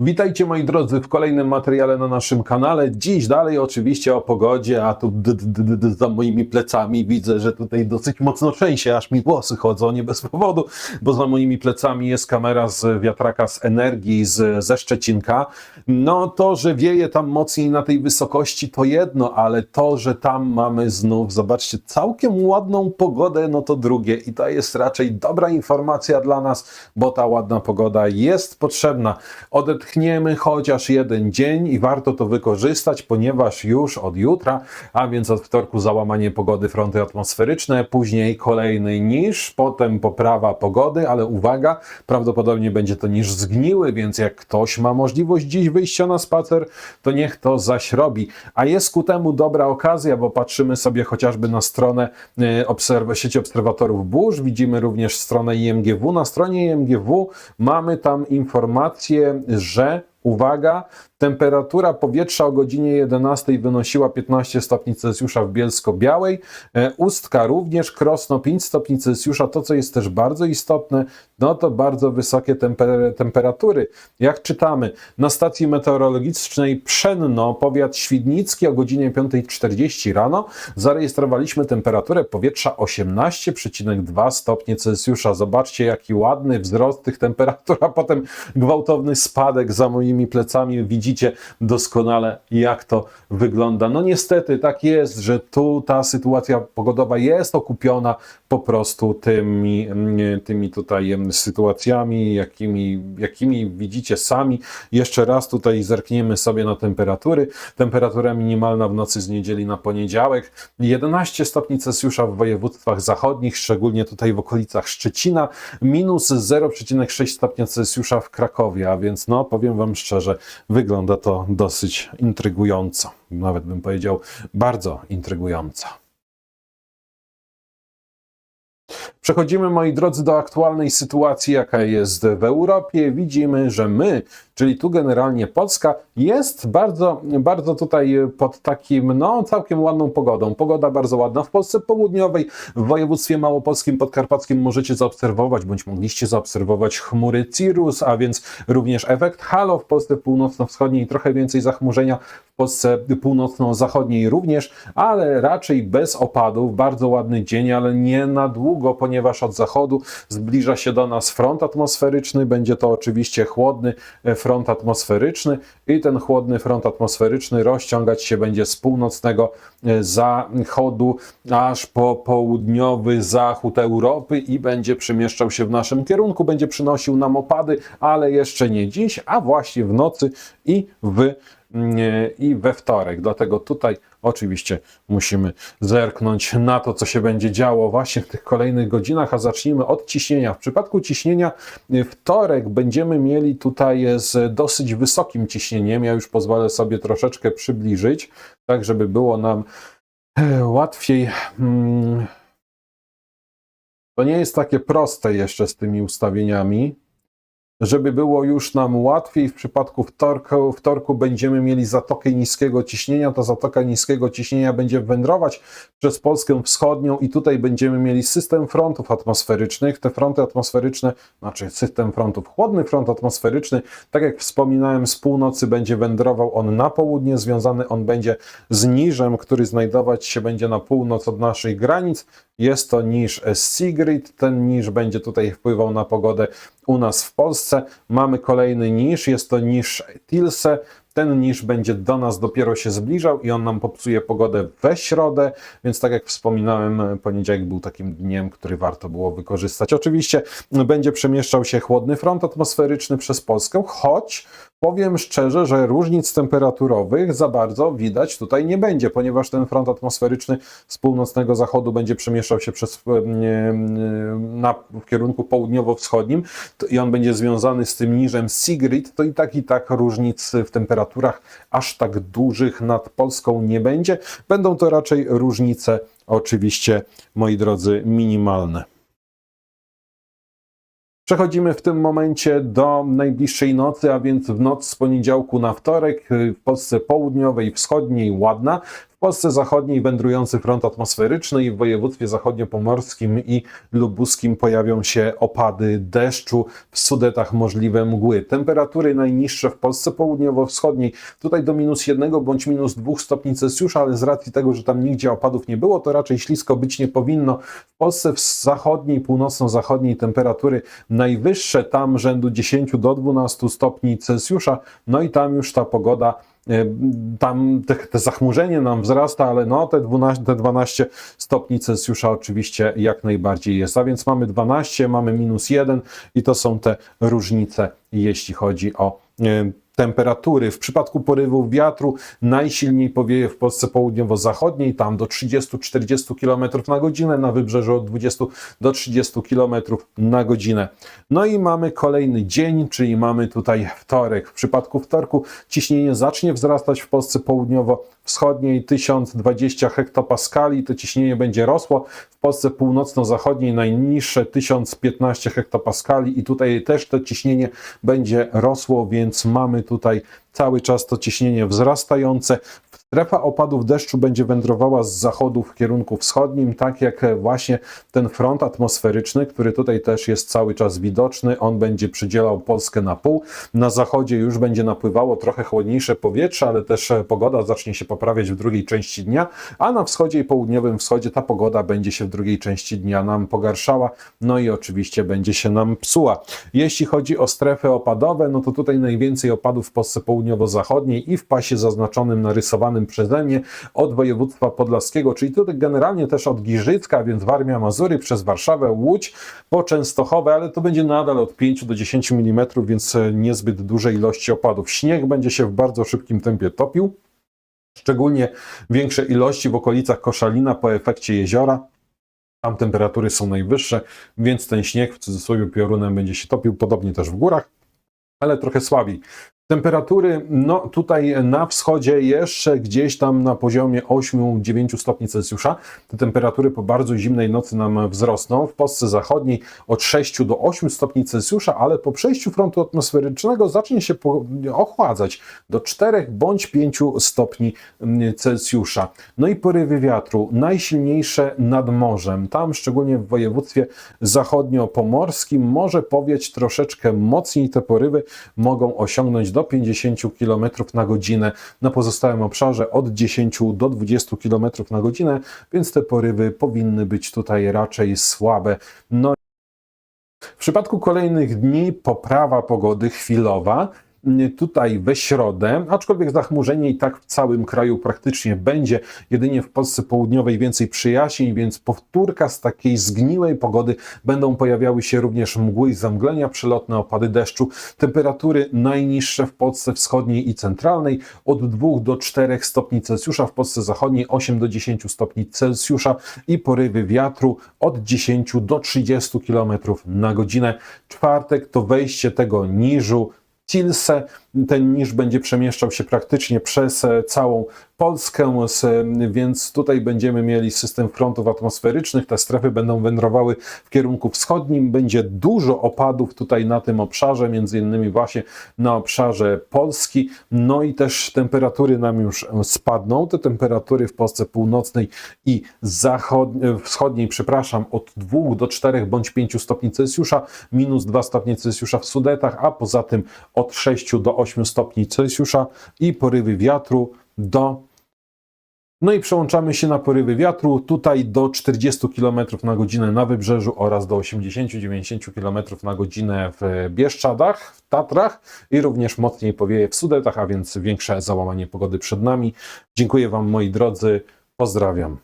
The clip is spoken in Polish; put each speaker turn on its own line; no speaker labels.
Witajcie moi drodzy w kolejnym materiale na naszym kanale. Dziś dalej oczywiście o pogodzie, a tu d, d, d, d, za moimi plecami widzę, że tutaj dosyć mocno trzęsie, aż mi włosy chodzą, nie bez powodu, bo za moimi plecami jest kamera z wiatraka z energii z, ze Szczecinka. No to, że wieje tam mocniej na tej wysokości to jedno, ale to, że tam mamy znów, zobaczcie, całkiem ładną pogodę, no to drugie i to jest raczej dobra informacja dla nas, bo ta ładna pogoda jest potrzebna. Odetchniemy chociaż jeden dzień i warto to wykorzystać, ponieważ już od jutra, a więc od wtorku załamanie pogody fronty atmosferyczne, później kolejny niż, potem poprawa pogody, ale uwaga, prawdopodobnie będzie to niż zgniły, więc jak ktoś ma możliwość dziś wyjścia na spacer, to niech to zaś robi. A jest ku temu dobra okazja, bo patrzymy sobie chociażby na stronę e, obserw- sieci obserwatorów burz, widzimy również stronę IMGW. Na stronie IMGW mamy tam informację, że że Uwaga, temperatura powietrza o godzinie 11 wynosiła 15 stopni Celsjusza w Bielsko-Białej, e, Ustka również, Krosno 5 stopni Celsjusza. To, co jest też bardzo istotne, no to bardzo wysokie temper temperatury. Jak czytamy, na stacji meteorologicznej Pszenno, powiat świdnicki o godzinie 5.40 rano zarejestrowaliśmy temperaturę powietrza 18,2 stopnie Celsjusza. Zobaczcie, jaki ładny wzrost tych temperatur, a potem gwałtowny spadek za moimi plecami. Widzicie doskonale, jak to wygląda. No niestety tak jest, że tu ta sytuacja pogodowa jest okupiona po prostu tymi, tymi tutaj sytuacjami, jakimi, jakimi widzicie sami. Jeszcze raz tutaj zerkniemy sobie na temperatury. Temperatura minimalna w nocy z niedzieli na poniedziałek 11 stopni Celsjusza w województwach zachodnich, szczególnie tutaj w okolicach Szczecina, minus 0,6 stopnia Celsjusza w Krakowie, a więc no powiem Wam szczerze, wygląda to dosyć intrygująco. Nawet bym powiedział bardzo intrygująco. Przechodzimy, moi drodzy, do aktualnej sytuacji, jaka jest w Europie. Widzimy, że my, czyli tu generalnie Polska, jest bardzo, bardzo tutaj pod takim, no, całkiem ładną pogodą. Pogoda bardzo ładna w Polsce Południowej, w województwie małopolskim, podkarpackim możecie zaobserwować, bądź mogliście zaobserwować chmury Cirrus, a więc również efekt halo w Polsce północno-wschodniej, trochę więcej zachmurzenia w Polsce północno-zachodniej również, ale raczej bez opadów. Bardzo ładny dzień, ale nie na długo, ponieważ od zachodu zbliża się do nas front atmosferyczny. Będzie to oczywiście chłodny e, front atmosferyczny i ten chłodny front atmosferyczny rozciągać się będzie z północnego e, zachodu aż po południowy zachód Europy i będzie przemieszczał się w naszym kierunku, będzie przynosił nam opady, ale jeszcze nie dziś, a właśnie w nocy i w nie, i we wtorek. Dlatego tutaj oczywiście musimy zerknąć na to, co się będzie działo właśnie w tych kolejnych godzinach, a zacznijmy od ciśnienia. W przypadku ciśnienia y, wtorek będziemy mieli tutaj z dosyć wysokim ciśnieniem. Ja już pozwolę sobie troszeczkę przybliżyć, tak żeby było nam e, łatwiej. Hmm. To nie jest takie proste jeszcze z tymi ustawieniami żeby było już nam łatwiej, w przypadku wtorku, wtorku będziemy mieli zatokę niskiego ciśnienia. Ta zatoka niskiego ciśnienia będzie wędrować przez Polskę Wschodnią i tutaj będziemy mieli system frontów atmosferycznych. Te fronty atmosferyczne, znaczy system frontów, chłodny front atmosferyczny, tak jak wspominałem, z północy będzie wędrował on na południe, związany on będzie z niżem, który znajdować się będzie na północ od naszych granic. Jest to niż Sigrid. Ten niż będzie tutaj wpływał na pogodę u nas w Polsce. Mamy kolejny niż, jest to niż Tilse. Ten niż będzie do nas dopiero się zbliżał i on nam popsuje pogodę we środę, więc tak jak wspominałem, poniedziałek był takim dniem, który warto było wykorzystać. Oczywiście będzie przemieszczał się chłodny front atmosferyczny przez Polskę, choć powiem szczerze, że różnic temperaturowych za bardzo widać tutaj nie będzie, ponieważ ten front atmosferyczny z północnego zachodu będzie przemieszczał się przez, na, w kierunku południowo-wschodnim i on będzie związany z tym niżem Sigrid, to i tak i tak różnic w temperaturach aż tak dużych nad Polską nie będzie. Będą to raczej różnice oczywiście, moi drodzy, minimalne. Przechodzimy w tym momencie do najbliższej nocy, a więc w noc z poniedziałku na wtorek w Polsce południowej, wschodniej ładna, Polsce Zachodniej wędrujący front atmosferyczny i w województwie zachodniopomorskim i lubuskim pojawią się opady deszczu, w Sudetach możliwe mgły. Temperatury najniższe w Polsce południowo-wschodniej, tutaj do minus jednego bądź minus dwóch stopni Celsjusza, ale z racji tego, że tam nigdzie opadów nie było, to raczej ślisko być nie powinno. W Polsce w zachodniej, północno-zachodniej temperatury najwyższe, tam rzędu 10 do 12 stopni Celsjusza, no i tam już ta pogoda tam te, te zachmurzenie nam wzrasta, ale no te 12, te 12 stopni Celsjusza oczywiście jak najbardziej jest. A więc mamy 12, mamy minus 1 i to są te różnice, jeśli chodzi o e, temperatury. W przypadku porywów wiatru najsilniej powieje w Polsce południowo-zachodniej, tam do 30-40 km na godzinę, na wybrzeżu od 20 do 30 km na godzinę. No i mamy kolejny dzień, czyli mamy tutaj wtorek. W przypadku wtorku ciśnienie zacznie wzrastać w Polsce południowo-wschodniej 1020 hektopaskali, to ciśnienie będzie rosło. W Polsce północno-zachodniej najniższe 1015 hektopaskali i tutaj też to ciśnienie będzie rosło, więc mamy tutaj cały czas to ciśnienie wzrastające. Strefa opadów deszczu będzie wędrowała z zachodu w kierunku wschodnim, tak jak właśnie ten front atmosferyczny, który tutaj też jest cały czas widoczny. On będzie przydzielał Polskę na pół. Na zachodzie już będzie napływało trochę chłodniejsze powietrze, ale też pogoda zacznie się poprawiać w drugiej części dnia, a na wschodzie i południowym wschodzie ta pogoda będzie się w drugiej części dnia nam pogarszała, no i oczywiście będzie się nam psuła. Jeśli chodzi o strefy opadowe, no to tutaj najwięcej opadów w Polsce południowo-zachodniej i w pasie zaznaczonym, narysowanym przeze mnie od województwa podlaskiego, czyli tutaj generalnie też od Giżycka, więc Warmia, Mazury, przez Warszawę, Łódź, po Częstochowę, ale to będzie nadal od 5 do 10 mm, więc niezbyt duże ilości opadów. Śnieg będzie się w bardzo szybkim tempie topił, szczególnie większe ilości w okolicach Koszalina po efekcie jeziora. Tam temperatury są najwyższe, więc ten śnieg w cudzysłowie piorunem będzie się topił, podobnie też w górach, ale trochę słabiej. Temperatury, no tutaj na wschodzie jeszcze gdzieś tam na poziomie 8-9 stopni Celsjusza. Te temperatury po bardzo zimnej nocy nam wzrosną. W Polsce zachodniej od 6 do 8 stopni Celsjusza, ale po przejściu frontu atmosferycznego zacznie się ochładzać do 4 bądź 5 stopni Celsjusza. No i porywy wiatru najsilniejsze nad morzem. Tam szczególnie w województwie zachodnio-pomorskim może powieć troszeczkę mocniej. Te porywy mogą osiągnąć do 50 km na godzinę, na pozostałym obszarze od 10 do 20 km na godzinę, więc te porywy powinny być tutaj raczej słabe. No w przypadku kolejnych dni poprawa pogody chwilowa, tutaj we środę, aczkolwiek zachmurzenie i tak w całym kraju praktycznie będzie, jedynie w Polsce Południowej więcej przyjaźni, więc powtórka z takiej zgniłej pogody będą pojawiały się również mgły i zamglenia, przelotne opady deszczu. Temperatury najniższe w Polsce Wschodniej i Centralnej od 2 do 4 stopni Celsjusza, w Polsce Zachodniej 8 do 10 stopni Celsjusza i porywy wiatru od 10 do 30 km na godzinę. Czwartek to wejście tego niżu, Tilse. Ten niż będzie przemieszczał się praktycznie przez e, całą Polskę, więc tutaj będziemy mieli system frontów atmosferycznych. Te strefy będą wędrowały w kierunku wschodnim. Będzie dużo opadów tutaj na tym obszarze, między innymi właśnie na obszarze Polski. No i też temperatury nam już spadną. Te temperatury w Polsce północnej i zachodniej, wschodniej, przepraszam, od 2 do 4 bądź 5 stopni Celsjusza, minus 2 stopnie Celsjusza w Sudetach, a poza tym od 6 do 8 stopni Celsjusza i porywy wiatru do no i przełączamy się na porywy wiatru, tutaj do 40 km na godzinę na wybrzeżu oraz do 80-90 km na godzinę w Bieszczadach, w Tatrach i również mocniej powieje w Sudetach, a więc większe załamanie pogody przed nami. Dziękuję Wam moi drodzy, pozdrawiam.